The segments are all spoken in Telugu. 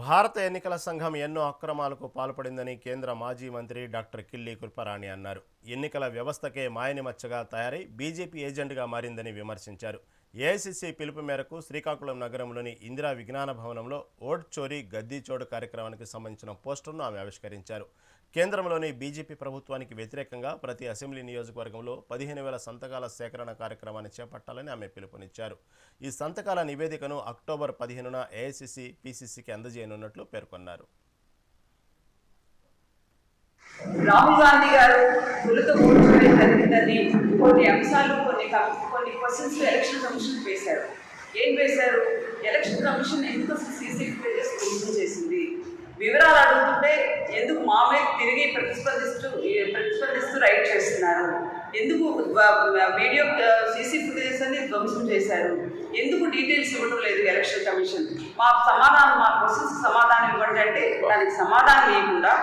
భారత ఎన్నికల సంఘం ఎన్నో అక్రమాలకు పాల్పడిందని కేంద్ర మాజీ మంత్రి డాక్టర్ కిల్లి కృపరాణి అన్నారు. ఎన్నికల వ్యవస్థకే మాయనిమచ్చగా తయారై బీజేపీ ఏజెంట్గా మారిందని విమర్శించారు. ఏఐసిసి పిలుపు మేరకు శ్రీకాకుళం నగరంలోని ఇందిరా విజ్ఞాన భవనంలో ఓట్ చోరీ గద్దీ చోడు కార్యక్రమానికి సంబంధించిన పోస్టర్ను ఆమె ఆవిష్కరించారు. కేంద్రంలోని బీజేపీ ప్రభుత్వానికి వ్యతిరేకంగా ప్రతి అసెంబ్లీ నియోజకవర్గంలో పదిహేను వేల సంతకాల సేకరణ కార్యక్రమాన్ని చేపట్టాలని ఆమె పిలుపునిచ్చారు. ఈ సంతకాల నివేదికను అక్టోబర్ పదిహేనున ఏఐసిసి పీసీసీకి అందజేయనున్నట్లు పేర్కొన్నారు. రాహుల్ గాంధీ గారు తొలుత ఓడిపోయి జరిగిందని కొన్ని అంశాలు కొన్ని కొన్ని క్వశ్చన్స్ ఎలక్షన్ కమిషన్ వేశారు. ఏం వేశారు? ఎలక్షన్ కమిషన్ ఎందుకు సీసీ ఫుటేజెస్ రిలీజ్ చేసింది? వివరాలు అడుగుతుంటే ఎందుకు మా మీద తిరిగి ప్రతిస్పందిస్తూ ప్రతిస్పందిస్తూ రైట్ చేస్తున్నారు? ఎందుకు వీడియో సీసీ ఫుటేజెస్ అని ధ్వంసం చేశారు? ఎందుకు డీటెయిల్స్ ఇవ్వడం లేదు ఎలక్షన్ కమిషన్ మా సమాధానం మా క్వశ్చన్స్ సమాధానం ఇవ్వండి అంటే దానికి సమాధానం ఇవ్వకుండా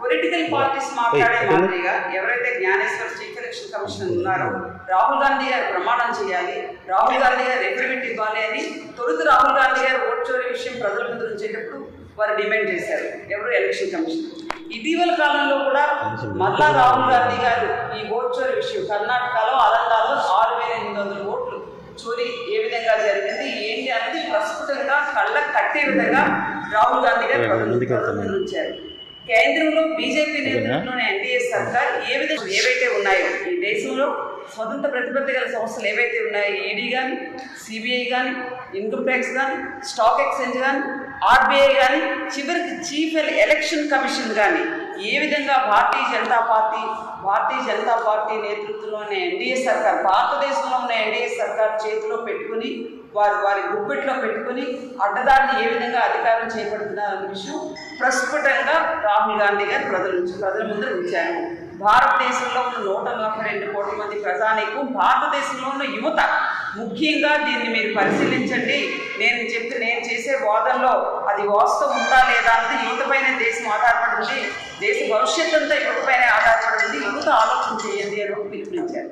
పొలిటికల్ పార్టీస్ మాట్లాడే మాదిరిగా ఎవరైతే జ్ఞానేశ్వర్ చీఫ్ ఎలక్షన్ కమిషన్ ఉన్నారో రాహుల్ గాంధీ గారు ప్రమాణం చేయాలి. రాహుల్ గాంధీ గారు అగ్రిమెంట్ ఇవ్వాలి అని తొలుత రాహుల్ గాంధీ గారు ఓట్ చోరీ విషయం ప్రజల ముందు ఉంచేటప్పుడు వారు డిమాండ్ చేశారు. ఎవరు? Election commission. ఇటీవల కాలంలో కూడా మళ్ళా రాహుల్ గాంధీ గారు ఈ ఓట్ చోరీ విషయం కర్ణాటకలో అలంగాలో ఆరు వేల ఎనిమిది వందల ఓట్లు చోరీ ఏ విధంగా జరిగింది ఏంటి అనేది ప్రస్ఫుటంగా కళ్ళకు కట్టే విధంగా రాహుల్ గాంధీ గారు ప్రజల- ప్రజల ముందు ఉంచారు. కేంద్రంలో బీజేపీ నేతృత్వంలోని ఎన్డీఏ సర్కార్ ఏ విధంగా ఏవైతే ఉన్నాయో ఈ దేశంలో స్వతంత్ర ప్రతిపత్తి గల సంస్థలు ఏవైతే ఉన్నాయో ఈడీ కానీ సిబిఐ కానీ ఇన్కమ్ ట్యాక్స్ కానీ స్టాక్ ఎక్స్చేంజ్ కానీ ఆర్బీఐ కానీ చివరికి చీఫ్ ఎలక్షన్ కమిషన్ కానీ ఏ విధంగా భారతీయ జనతా పార్టీ భారతీయ జనతా పార్టీ నేతృత్వంలోనే ఎన్డీఏ సర్కార్ భారతదేశంలో ఉన్న ఎన్డీఏ సర్కార్ చేతిలో పెట్టుకుని వారు వారి గుప్పెట్లో పెట్టుకుని అడ్డదారిని ఏ విధంగా అధికారం చేపడుతున్నారన్న విషయం ప్రస్ఫుటంగా రాహుల్ గాంధీ గారు ప్రజల నుంచి ప్రజల ముందు ఉంచారు. భారతదేశంలో ఉన్న నూట నలభై రెండు కోట్ల మంది ప్రజానీకం భారతదేశంలో ఉన్న యువత. ముఖ్యంగా దీన్ని మీరు పరిశీలించండి. నేను చెప్పి నేను చేసే వాదనలో అది వాస్తవం ఉందా లేదా అన్నది యువతపైన దేశం ఆధారపడి ఉంది. దేశ భవిష్యత్తు అంతా యువతపైన ఆధారపడి ఉంది. యువత ఆలోచన చేయండి అని పిలుపునిచ్చారు.